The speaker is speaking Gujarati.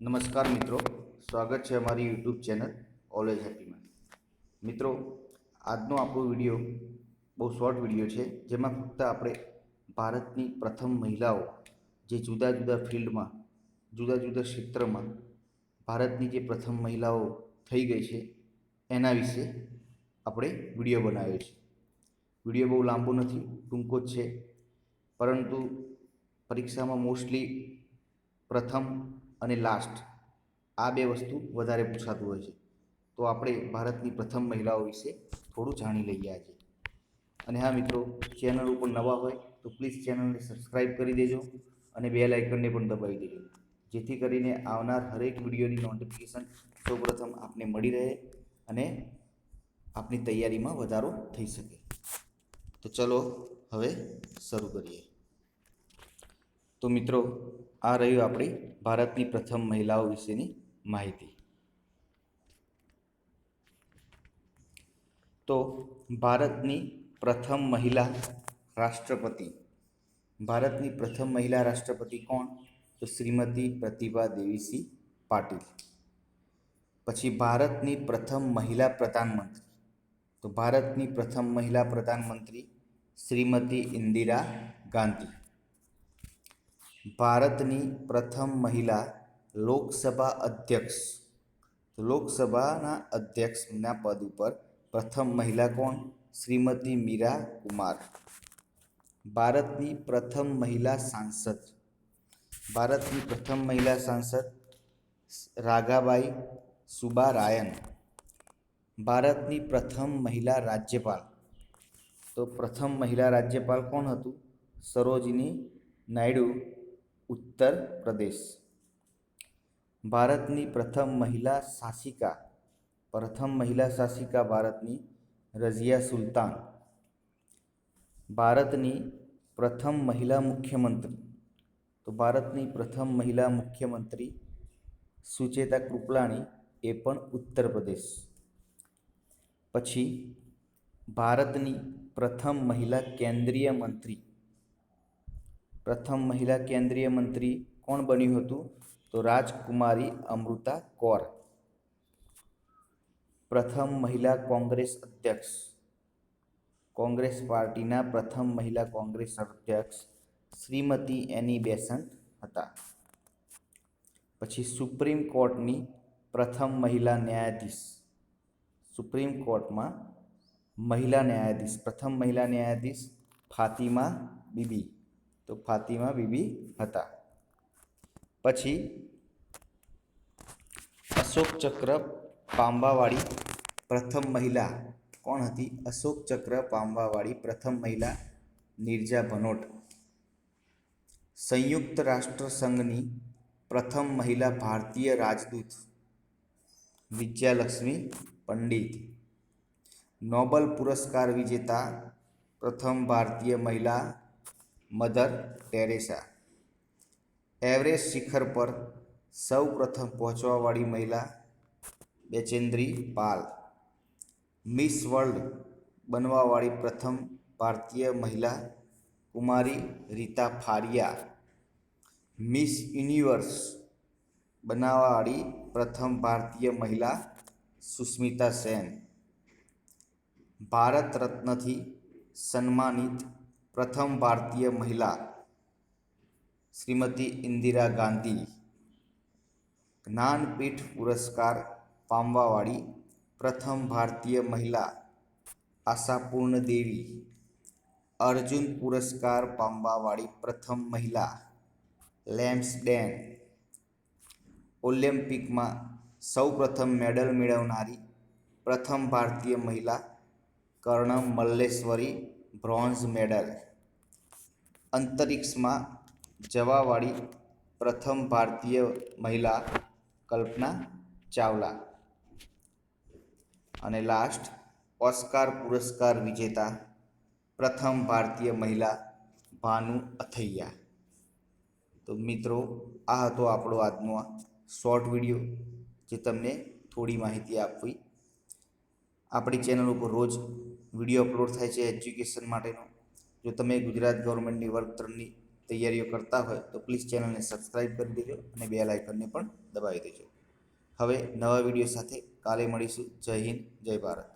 નમસ્કાર મિત્રો. સ્વાગત છે અમારી યુટ્યુબ ચેનલ ઓલવેઝ હેપીમાં મિત્રો, આજનો આપણો વીડિયો બહુ શોર્ટ વીડિયો છે, જેમાં ફક્ત આપણે ભારતની પ્રથમ મહિલાઓ જે જુદા જુદા ફિલ્ડમાં, જુદા જુદા ક્ષેત્રમાં ભારતની જે પ્રથમ મહિલાઓ થઈ ગઈ છે, એના વિશે આપણે વીડિયો બનાવ્યો છે. વીડિયો બહુ લાંબો નથી, ટૂંકો જ છે. પરંતુ પરીક્ષામાં મોસ્ટલી પ્રથમ અને લાસ્ટ આ બે વસ્તુ વધારે પૂછાતું હોય છે. તો આપણે ભારતની પ્રથમ મહિલાઓ વિશે થોડું જાણી લઈએ આજે. અને હા મિત્રો ચેનલ ઉપર નવા હોય તો પ્લીઝ ચેનલને સબસ્ક્રાઈબ કરી દેજો અને બેલ આઇકનને પણ દબાવી દેજો. જેથી કરીને આવનાર હરેક વિડીયોની નોટિફિકેશન સૌપ્રથમ આપને મળી રહે અને આપની તૈયારીમાં વધારો થઈ શકે. તો ચલો હવે શરૂ કરીએ. તો મિત્રો આ રહ્યું આપણી ભારતની પ્રથમ મહિલાઓ વિશેની માહિતી. તો ભારતની પ્રથમ મહિલા રાષ્ટ્રપતિ, ભારતની પ્રથમ મહિલા રાષ્ટ્રપતિ કોણ? તો શ્રીમતી પ્રતિભા દેવીસિંહ પાટીલ. પછી ભારતની પ્રથમ મહિલા પ્રધાનમંત્રી. તો ભારતની પ્રથમ મહિલા પ્રધાનમંત્રી શ્રીમતી ઇન્દિરા ગાંધી. ભારતની પ્રથમ મહિલા લોકસભા અધ્યક્ષ. લોકસભાના અધ્યક્ષના પદ ઉપર પ્રથમ મહિલા કોણ? શ્રીમતી મીરા કુમાર. ભારતની પ્રથમ મહિલા સાંસદ. ભારતની પ્રથમ મહિલા સાંસદ રાઘાબાઈ સુબારાયન. ભારતની પ્રથમ મહિલા રાજ્યપાલ. તો પ્રથમ મહિલા રાજ્યપાલ કોણ હતું? સરોજિની નાયડુ. ઉત્તર પ્રદેશ. ભારતની પ્રથમ મહિલા શાસિકા પ્રથમ મહિલા શાસિકા ભારતની રઝિયા સુલતાન. ભારતની પ્રથમ મહિલા મુખ્યમંત્રી. તો ભારતની પ્રથમ મહિલા મુખ્યમંત્રી સુચેતા કૃપલાણી એ પણ ઉત્તર પ્રદેશ. પછી ભારતની પ્રથમ મહિલા કેન્દ્રીય મંત્રી પ્રથમ મહિલા કેન્દ્રીય મંત્રી કોણ બન્યું હતું? તો રાજકુમારી અમૃતા કૌર. પ્રથમ મહિલા કોંગ્રેસ અધ્યક્ષ. કોંગ્રેસ પાર્ટીના પ્રથમ મહિલા કોંગ્રેસ અધ્યક્ષ શ્રીમતી એની બેસન્ટ હતા. પછી સુપ્રીમ કોર્ટની પ્રથમ મહિલા ન્યાયાધીશ. સુપ્રીમ કોર્ટમાં મહિલા ન્યાયાધીશ. પ્રથમ મહિલા ન્યાયાધીશ ફાતિમા બીબી. તો ફાતિમા બીબી હતા. પછી અશોક ચક્ર પાંબાવાળી પ્રથમ મહિલા કોણ હતી? અશોક ચક્ર પાંબાવાળી પ્રથમ મહિલા નિર્જા ભનોટ સંયુક્ત રાષ્ટ્ર સંઘની પ્રથમ મહિલા ભારતીય રાજદૂત વિજયાલક્ષ્મી પંડિત. નોબલ પુરસ્કાર વિજેતા પ્રથમ ભારતીય મહિલા મધર ટેરેસા. એવરેસ્ટ શિખર પર સૌ પ્રથમ પહોંચવાવાળી મહિલા બેચેન્દ્રી પાલ. મિસ વર્લ્ડ બનવાવાળી પ્રથમ ભારતીય મહિલા કુમારી રીતા ફારિયા. મિસ યુનિવર્સ બનાવવાવાળી પ્રથમ ભારતીય મહિલા સુસ્મિતા સેન. ભારત રત્નથી સન્માનિત પ્રથમ ભારતીય મહિલા શ્રીમતી ઇન્દિરા ગાંધી જ્ઞાનપીઠ પુરસ્કાર પામવાવાળી પ્રથમ ભારતીય મહિલા આશાપૂર્ણ દેવી અર્જુન પુરસ્કાર પામવાવાળી પ્રથમ મહિલા લેમ્સડેન ઓલિમ્પિકમાં સૌ પ્રથમ મેડલ મેળવનારી પ્રથમ ભારતીય મહિલા કર્ણમ મલ્લેશ્વરી બ્રોન્ઝ મેડલ. અંતરિક્ષમાં જવાવાળી પ્રથમ ભારતીય મહિલા કલ્પના ચાવલા અને લાસ્ટ ઓસ્કાર પુરસ્કાર વિજેતા પ્રથમ ભારતીય મહિલા ભાનુ અથૈયા. તો મિત્રો, આ હતો આપણો આજનો શોર્ટ વીડિયો જે તમને થોડી માહિતી આપવી. આપણી ચેનલ ઉપર રોજ વીડિયો અપલોડ થાય છે એજ્યુકેશન માટેનો. જો તમે ગુજરાત ગવર્મેન્ટની વર્ગ ત્રણની તૈયારીઓ કરતા હોય તો પ્લીઝ ચેનલને સબસ્ક્રાઈબ કરી દેજો અને બેલ આઇકનને પણ દબાવી દેજો. હવે નવા વીડિયો સાથે કાલે મળીશું. જય હિન્દ, જય ભારત.